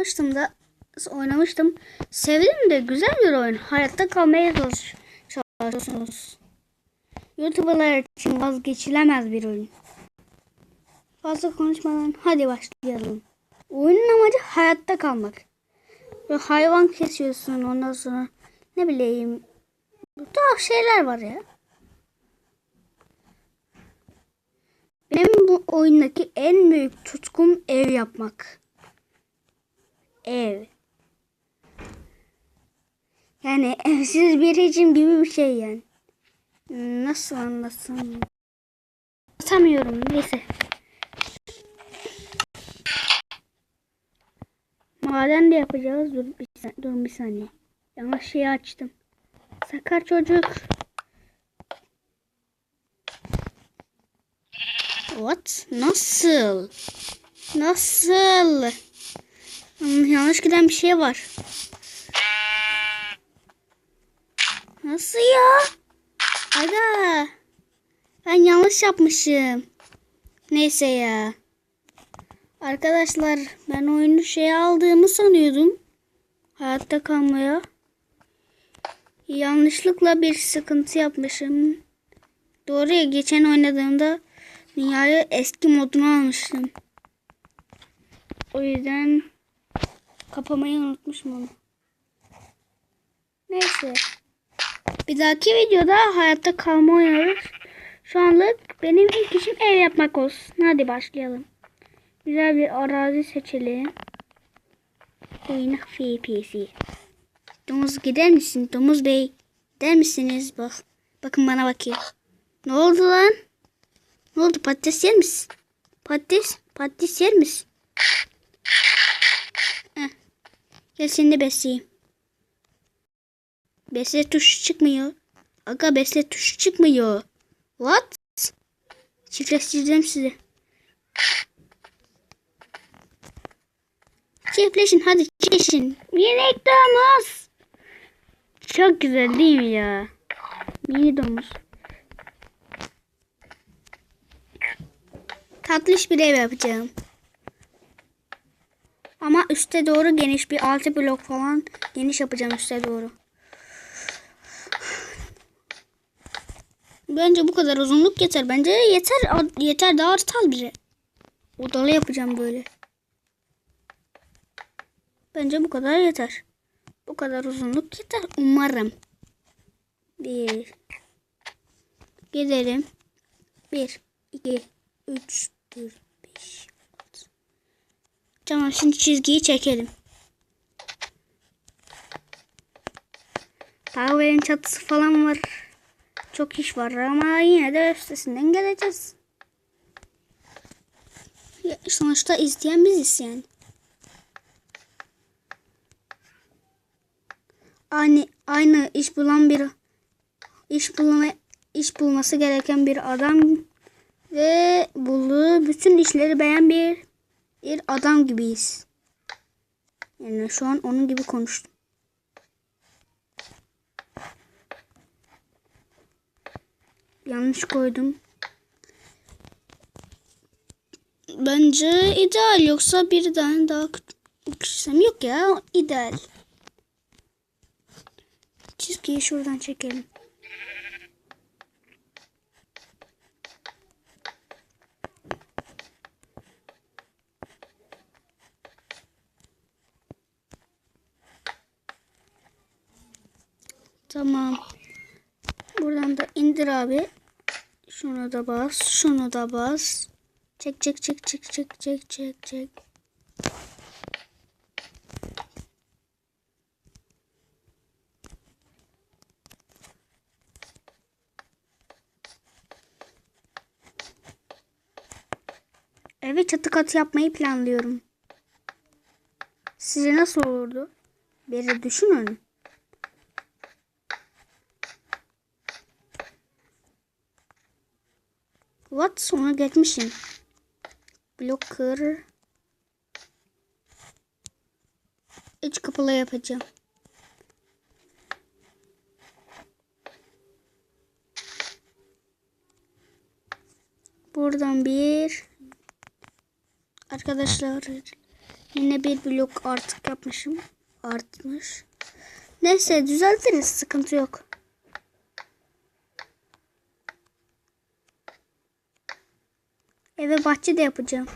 oynamıştım da oynamıştım. Sevdim de güzel bir oyun. Hayatta kalmaya çalış- çalışıyorsunuz. YouTuber'lar için vazgeçilemez bir oyun. Fazla konuşmadan hadi başlayalım. Oyunun amacı hayatta kalmak. Ve hayvan kesiyorsun ondan sonra ne bileyim tuhaf şeyler var ya. Benim bu oyundaki en büyük tutkum ev yapmak. Ev. Yani evsiz bir için gibi bir şey yani. Nasıl anlatsam? Anlatamıyorum neyse. Maden de yapacağız. Dur bir, sa- dur bir saniye. Yanlış şeyi açtım. Sakar çocuk. What? Nasıl? Nasıl? Hmm, Yanlış giden bir şey var. Nasıl ya? Aga. Ben yanlış yapmışım. Neyse ya. Arkadaşlar ben oyunu şey aldığımı sanıyordum. Hayatta kalmaya. Yanlışlıkla bir sıkıntı yapmışım. Doğru ya geçen oynadığımda dünyayı eski moduna almıştım. O yüzden kapamayı unutmuşum onu. Neyse. Bir dahaki videoda hayatta kalma oynarız. Şu anlık benim ilk işim ev yapmak olsun. Hadi başlayalım. Güzel bir arazi seçelim. Oyunu FPS. Domuz gider misin? Domuz bey. Gider misiniz? Bak. Bakın bana bakıyor. Ne oldu lan? Ne oldu? Patates yer misin? Patates? Patates yer misin? Gel seni de besleyeyim. Besle tuşu çıkmıyor. Aga besle tuşu çıkmıyor. What? Çiftleştireceğim sizi. Çiftleşin hadi çiftleşin. Minik domuz. Çok güzel değil mi ya? Mini domuz. Tatlış bir ev yapacağım. Ama üste doğru geniş bir altı blok falan geniş yapacağım üste doğru. Bence bu kadar uzunluk yeter. Bence yeter yeter daha artal biri. Odalı yapacağım böyle. Bence bu kadar yeter. Bu kadar uzunluk yeter. Umarım. Bir. Gidelim. Bir, iki, üç, dört, beş. Tamam şimdi çizgiyi çekelim. Kahvenin çatısı falan var. Çok iş var ama yine de üstesinden geleceğiz. Sonuçta izleyen biziz yani. Aynı aynı iş bulan bir iş bulma iş bulması gereken bir adam ve bulduğu bütün işleri beğen bir bir adam gibiyiz. Yani şu an onun gibi konuştum. Yanlış koydum. Bence ideal yoksa bir tane daha küçülsem yok ya ideal. Çizgiyi şuradan çekelim. Tamam. İndir abi. Şunu da bas. Şunu da bas. Çek çek çek çek çek çek çek çek. Eve çatı katı yapmayı planlıyorum. Size nasıl olurdu? Bir düşünün. What? Sonra geçmişim. Blocker. İç kapalı yapacağım. Buradan bir arkadaşlar Yine bir blok artık yapmışım. Artmış. Neyse düzeltiriz. Sıkıntı yok. Eve bahçe de yapacağım.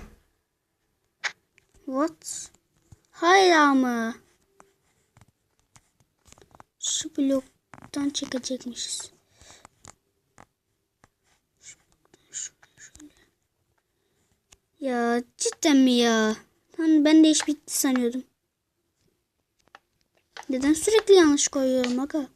What? Hala mı? Şu bloktan çekecekmişiz. Ya cidden mi ya? Lan ben de iş bitti sanıyordum. Neden sürekli yanlış koyuyorum aga?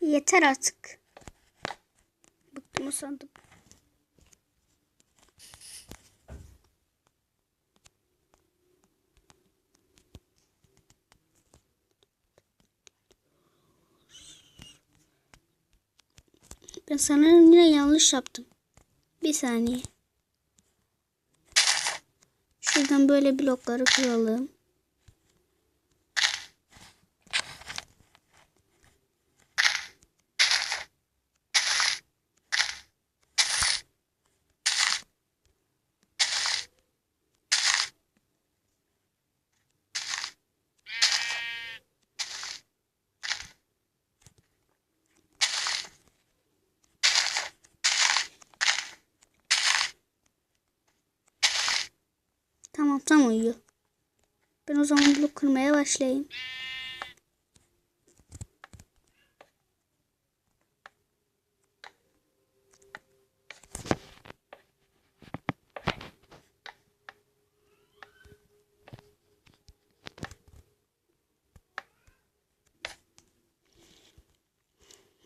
Yeter artık. Bıktım sandım. Ben sanırım yine yanlış yaptım. Bir saniye. Şuradan böyle blokları kıralım. Tamam tam uyuyor. Ben o zaman blok kırmaya başlayayım.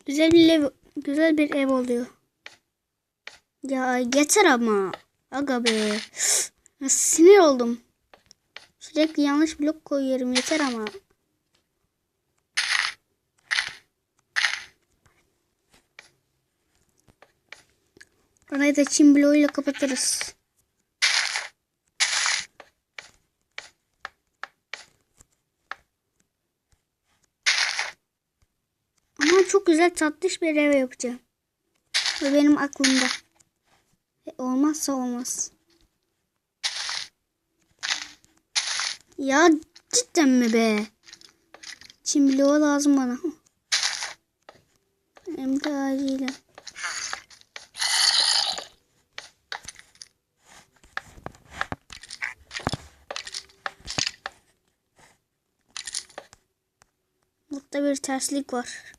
Güzel bir ev, güzel bir ev oluyor. Ya yeter ama. Aga be. Sinir oldum. Sürekli yanlış blok koyuyorum yeter ama. Orayı da çim bloğuyla kapatırız. Ama çok güzel tatlış bir ev yapacağım. Ve benim aklımda. E, olmazsa olmaz. Ya cidden mi be? Çim bloğu lazım bana. Hem de acilen. Burada bir terslik var.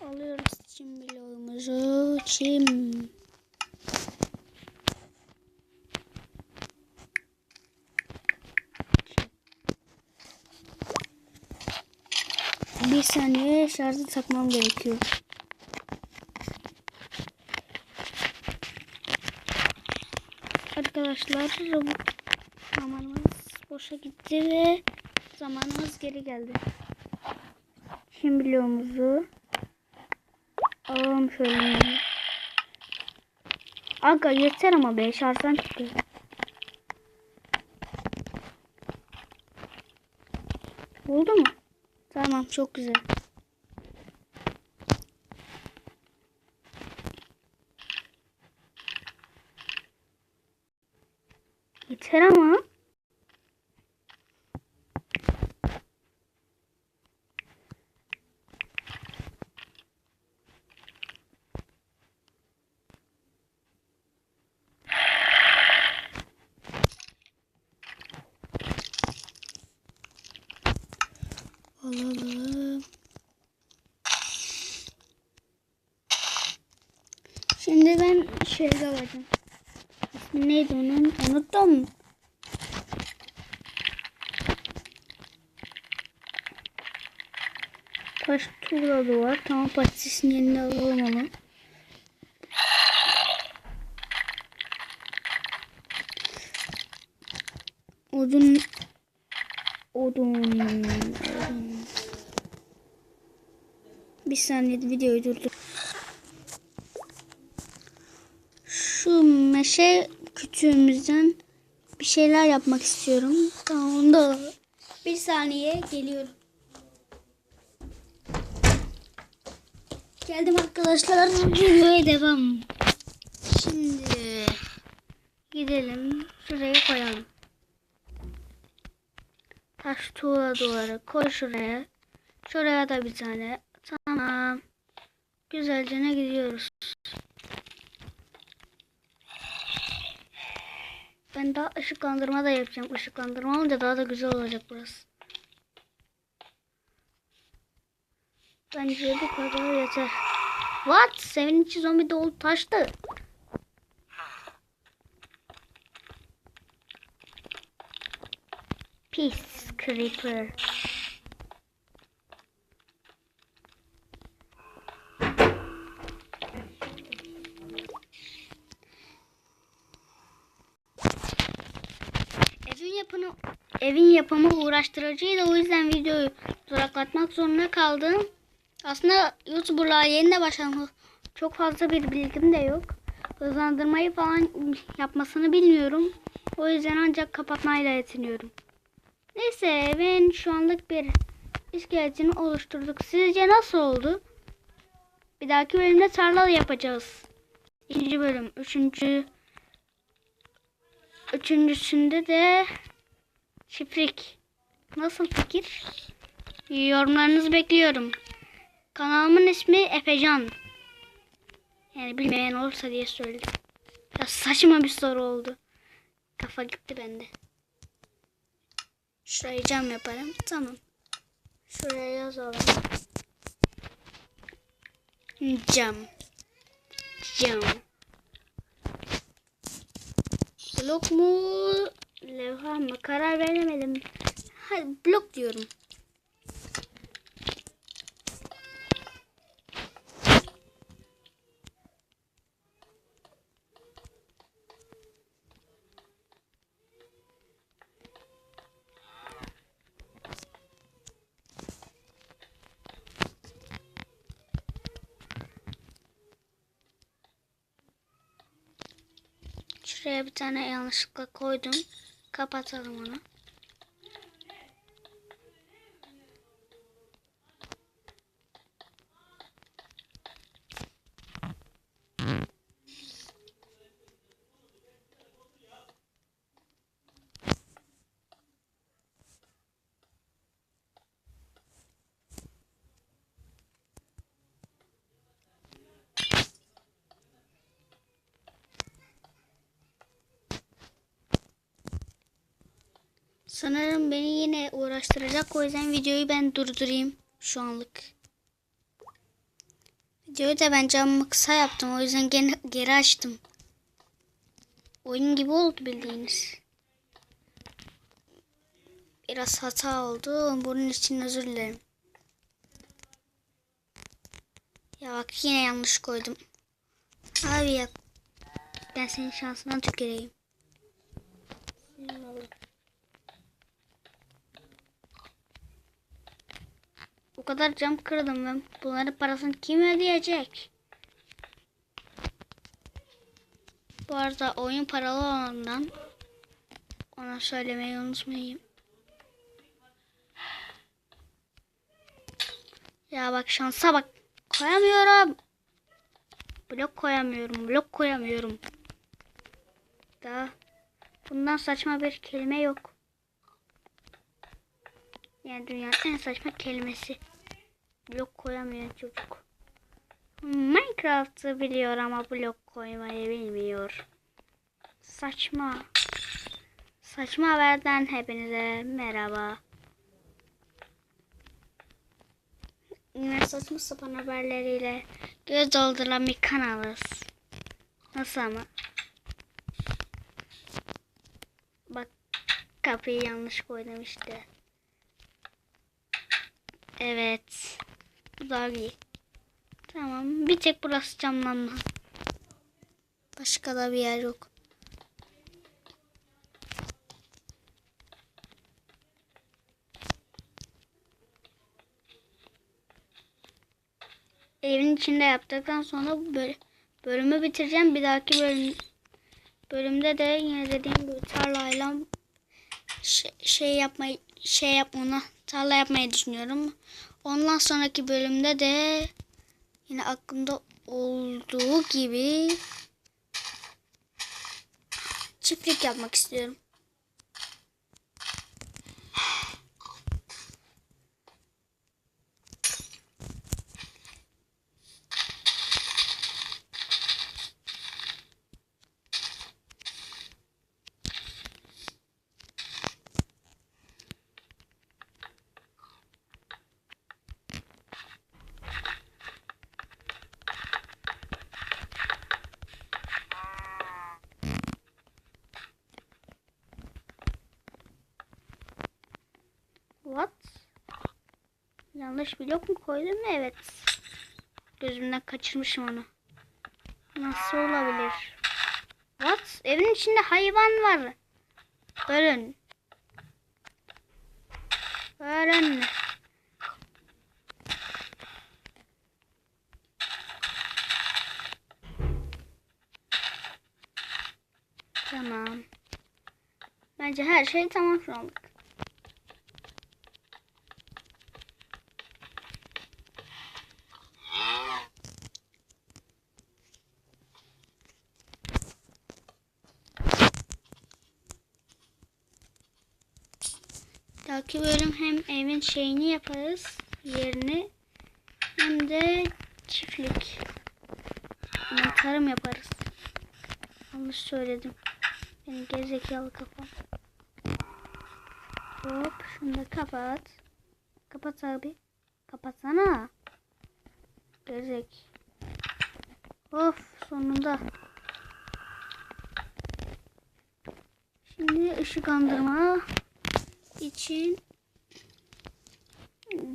Alıyoruz çim bloğumuzu. Çim. Bir saniye şarjı takmam gerekiyor. Arkadaşlar zamanımız boşa gitti ve zamanımız geri geldi. Şimdi bloğumuzu alalım şöyle. Aga yeter ama be şarjdan çıktı. Oldu mu? Tamam çok güzel. Yeter ama. Alalım. Şimdi ben şeyde varım. İsmi neydi onun? Unuttum. Taş tuğla duvar. Tamam patatesini yerine alalım onu. Odun odun odun. Bir saniye videoyu durdur. Şu meşe kütüğümüzden bir şeyler yapmak istiyorum. Tamam onu da bir saniye geliyorum. Geldim arkadaşlar. Videoya devam. Şimdi gidelim. Şuraya koyalım. Taş tuğla duvarı koy şuraya. Şuraya da bir tane. Tamam. Güzelce ne gidiyoruz. Ben daha ışıklandırma da yapacağım. Işıklandırma olunca daha da güzel olacak burası. Bence bu kadar yeter. What? Senin içi zombi dolu taştı. Peace Creeper. Evin yapımı evin yapımı uğraştırıcıydı. O yüzden videoyu duraklatmak zorunda kaldım. Aslında YouTuber'lığa yeni de başladım. Çok fazla bir bilgim de yok. Hızlandırmayı falan yapmasını bilmiyorum. O yüzden ancak kapatmayla yetiniyorum. Neyse ben şu anlık bir iskeletini oluşturduk. Sizce nasıl oldu? Bir dahaki bölümde tarla yapacağız. İkinci bölüm. Üçüncü Üçüncüsünde de çiftlik. Nasıl fikir? Yorumlarınızı bekliyorum. Kanalımın ismi Efecan. Yani bilmeyen olursa diye söyledim. Biraz saçma bir soru oldu. Kafa gitti bende. Şurayı cam yaparım. Tamam. Şuraya yazalım. Cam. Cam. Blok mu? Levha mı? Karar veremedim. Hadi blok diyorum. Şuraya bir tane yanlışlıkla koydum. Kapatalım onu. Sanırım beni yine uğraştıracak. O yüzden videoyu ben durdurayım şu anlık. Videoyu da ben camımı kısa yaptım. O yüzden gene, geri açtım. Oyun gibi oldu bildiğiniz. Biraz hata oldu. Bunun için özür dilerim. Ya bak yine yanlış koydum. Abi ya. Ben senin şansından tüküreyim. Senin O kadar cam kırdım ben. Bunların parasını kim ödeyecek? Bu arada oyun paralı olandan ona söylemeyi unutmayayım. Ya bak şansa bak. Koyamıyorum. Blok koyamıyorum. Blok koyamıyorum. Daha bundan saçma bir kelime yok. Yani dünyanın en saçma kelimesi. Blok koyamayan çocuk. Minecraft'ı biliyor ama blok koymayı bilmiyor. Saçma. Saçma haberden hepinize merhaba. Yine saçma sapan haberleriyle göz dolduran bir kanalız. Nasıl ama? Bak kapıyı yanlış koydum işte. Evet. Bu daha iyi. Tamam. Bir tek burası camlanma. Başka da bir yer yok. Evin içinde yaptıktan sonra bölümü bitireceğim. Bir dahaki bölüm bölümde de yine dediğim gibi tarlayla şey, şey yapmayı şey yapmana tarla yapmayı düşünüyorum. Ondan sonraki bölümde de yine aklımda olduğu gibi çiftlik yapmak istiyorum. What? Yanlış blok mu koydum? Evet. Gözümden kaçırmışım onu. Nasıl olabilir? What? Evin içinde hayvan var. Bölün. Bölün. Tamam. Bence her şey tamam şu anlık. Dahaki bölüm hem evin şeyini yaparız, yerini hem de çiftlik. Yani tarım yaparız. Yanlış söyledim. Benim gerizekalı kafam. Hop şunu da kapat. Kapat abi. Kapatsana. Gerizek. Of sonunda. Şimdi ışıklandırma için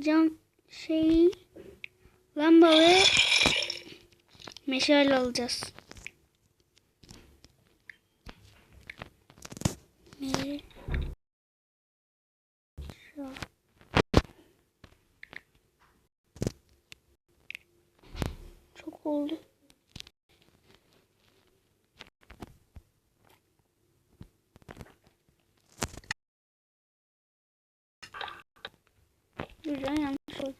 cam şey lamba ve meşale alacağız. Çok oldu. Güzel yanlış oldu.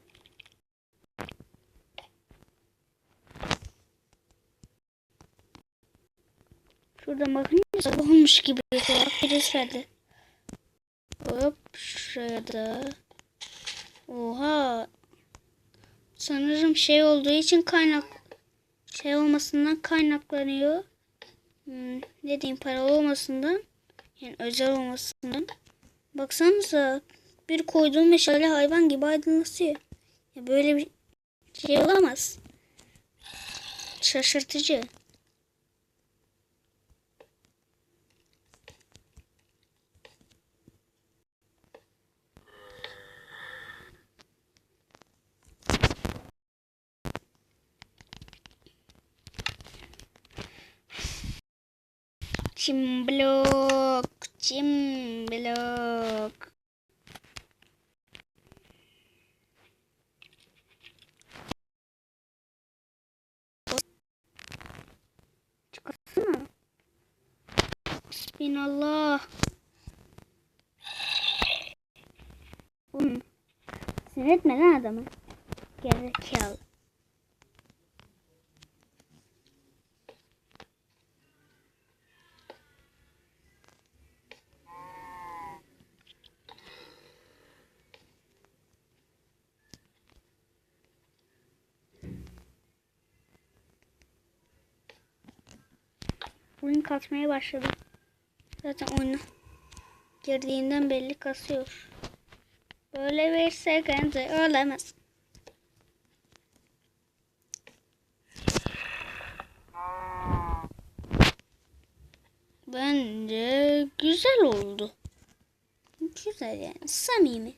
Şuradan bakınca sabah olmuş gibi ya. Birisi verdi. Hop şuraya da. Oha. Sanırım şey olduğu için kaynak şey olmasından kaynaklanıyor. Hmm, ne diyeyim para olmasından yani özel olmasından. Baksanıza bir koyduğum meşale hayvan gibi aydınlatıyor. Ya böyle bir şey olamaz. Şaşırtıcı. Çim blok, çim blok. Çıkarsana. Bismillah. Oğlum, sinir etme lan adamı. Gerizekalı. kasmaya başladı. Zaten oyuna girdiğinden belli kasıyor. Böyle bir sıkıntı olamaz. Bence güzel oldu. Güzel yani samimi.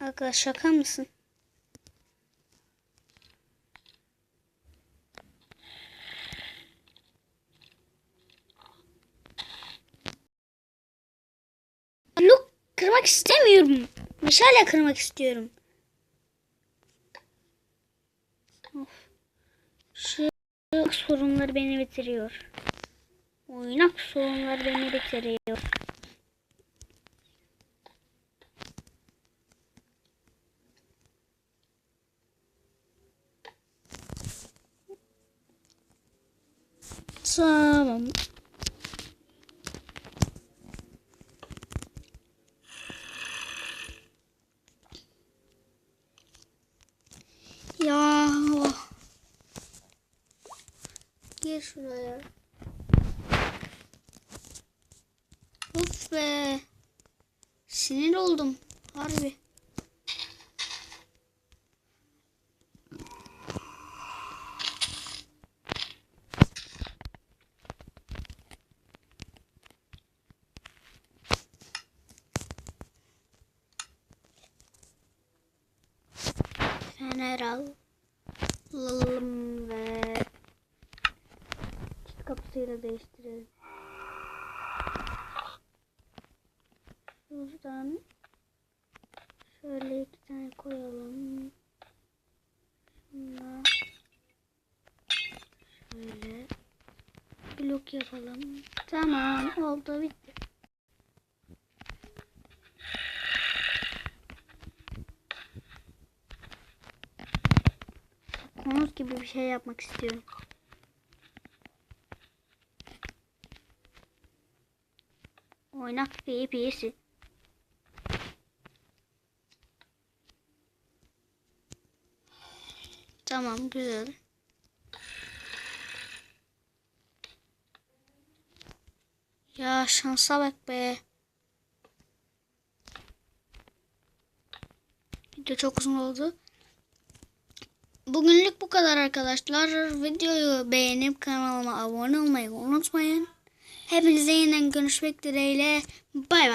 Arkadaş şaka mısın? Kırmak istemiyorum. Meşale kırmak istiyorum. Of. Şu sorunlar beni bitiriyor. Oynak sorunlar beni bitiriyor. Tamam. Ya. Gir şuraya. Of be. Sinir oldum. Harbi. Fener al. Alalım ve kapısıyla değiştirelim. Şuradan şöyle iki tane koyalım. Şundan şöyle blok yapalım. Tamam oldu bitti. Konus gibi bir şey yapmak istiyorum. Oynak PvP'si. Tamam güzel. Ya şansa bak be. Video çok uzun oldu. Bugünlük bu kadar arkadaşlar. Videoyu beğenip kanalıma abone olmayı unutmayın. Hepinize yeniden görüşmek dileğiyle. Bay bay.